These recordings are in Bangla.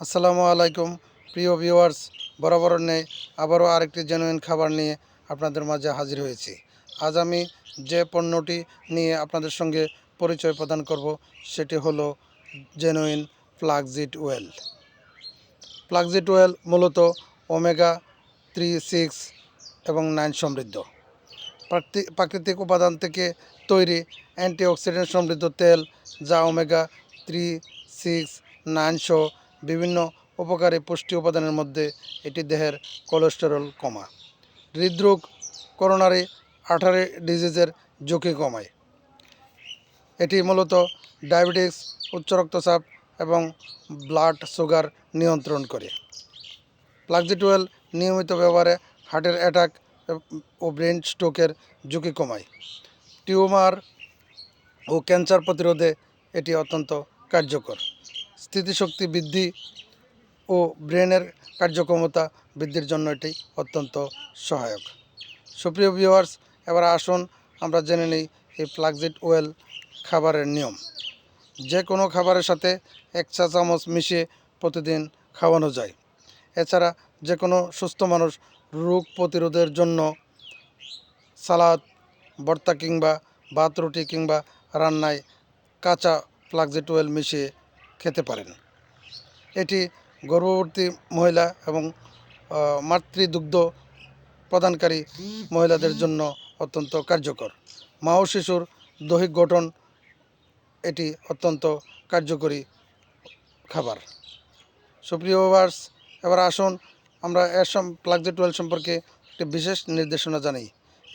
আসসালামু আলাইকুম। প্রিয় ভিউয়ার্স, বরাবর নেই, আবারও আরেকটি জেনুইন খাবার নিয়ে আপনাদের মাঝে হাজির হয়েছি। আজ আমি যে পণ্যটি নিয়ে আপনাদের সঙ্গে পরিচয় প্রদান করব, সেটি হলো genuine flaxseed oil flaxseed oil মূলত ওমেগা থ্রি সিক্স এবং নাইন সমৃদ্ধ। প্রাকৃতিক উপাদান থেকে তৈরি অ্যান্টিঅক্সিডেন্ট সমৃদ্ধ তেল, যা ওমেগা থ্রি সিক্স নাইন সহ বিভিন্ন উপকারী পুষ্টি উপাদানের মধ্যে এটি দেহের কোলেস্টেরল কমা। হৃদরোগ করোনারি আঠারি ডিজিজের ঝুঁকি কমায়। এটি মূলত ডায়াবেটিস উচ্চ রক্তচাপ এবং ব্লাড সুগার নিয়ন্ত্রণ করে। প্লাক্সিটুয়েল নিয়মিত ব্যবহারে হার্টের অ্যাটাক ও ব্রেন স্ট্রোকের ঝুঁকি কমায়। টিউমার ও ক্যান্সার প্রতিরোধে এটি অত্যন্ত কার্যকর। স্থিতিশক্তি বৃদ্ধি ও ব্রেনের কার্যক্ষমতা বৃদ্ধির জন্য এটি অত্যন্ত সহায়ক। সুপ্রিয় ভিউয়ার্স এবার আসুন আমরা জেনে নিই এই ফ্লাক্সিড ওয়েল খাবারের নিয়ম। যে কোনো খাবারের সাথে এক চা চামচ মিশিয়ে প্রতিদিন খাওয়ানো যায়। এছাড়া যে কোনো সুস্থ মানুষ রোগ প্রতিরোধের জন্য সালাদ, ভর্তা কিংবা ভাত রুটি কিংবা রান্নায় কাঁচা ফ্লাক্সিড ওয়েল মিশিয়ে খেতে পারেন। এটি গর্ভবতী মহিলা এবং মাতৃদুগ্ধ প্রদানকারী মহিলাদের জন্য অত্যন্ত কার্যকর। মা ও শিশুর দৈহিক গঠন এটি অত্যন্ত কার্যকরী খাবার। সুপ্রিয় ভার্স এবার আসুন আমরা এর সম প্লাগজেট ওয়েল সম্পর্কে একটি বিশেষ নির্দেশনা জানাই।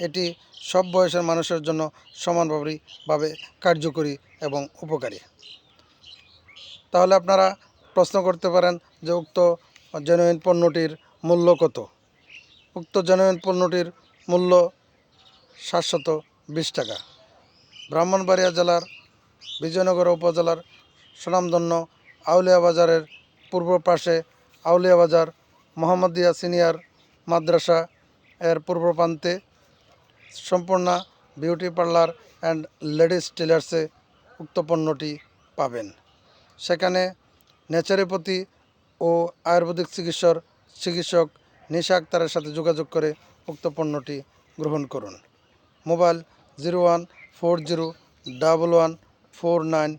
এটি সব বয়সের মানুষের জন্য সমানভাবে ভাবে কার্যকরী এবং উপকারী। তাহলে আপনারা প্রশ্ন করতে পারেন যে উক্ত জেনুইন পণ্যটির মূল্য কত? উক্ত জেনুইন পণ্যটির মূল্য সাতশত বিশ টাকা। ব্রাহ্মণবাড়িয়া জেলার, বিজয়নগর উপজেলার, সুনামধন্য আউলিয়া বাজারের পূর্ব পাশে আউলিয়া বাজার, মোহাম্মদিয়া সিনিয়র মাদ্রাসা এর পূর্ব প্রান্তে Sampurna beauty parlour and ladies টেলার্সে উক্ত পণ্যটি পাবেন। সেখানে ন্যাচারোপ্যাথি ও আয়ুর্বেদিক চিকিৎসর চিকিৎসক নিশা আক্তারের সাথে যোগাযোগ করে উক্ত পণ্যটি গ্রহণ করুন। Mobile zero one four zero double one four nine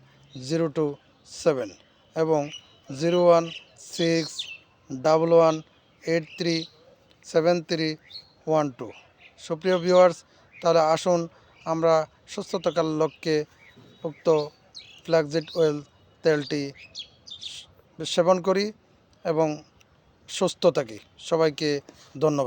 zero two seven এবং zero one six double one eight three seven three one two. সুপ্রিয় ভিউয়ার্স, তাহলে আসুন আমরা সুস্থতাকার লক্ষ্যে উক্ত ফ্ল্যাগজেট ওয়েল তেলটি সেবন করি এবং সুস্থ থাকি। সবাইকে ধন্যবাদ।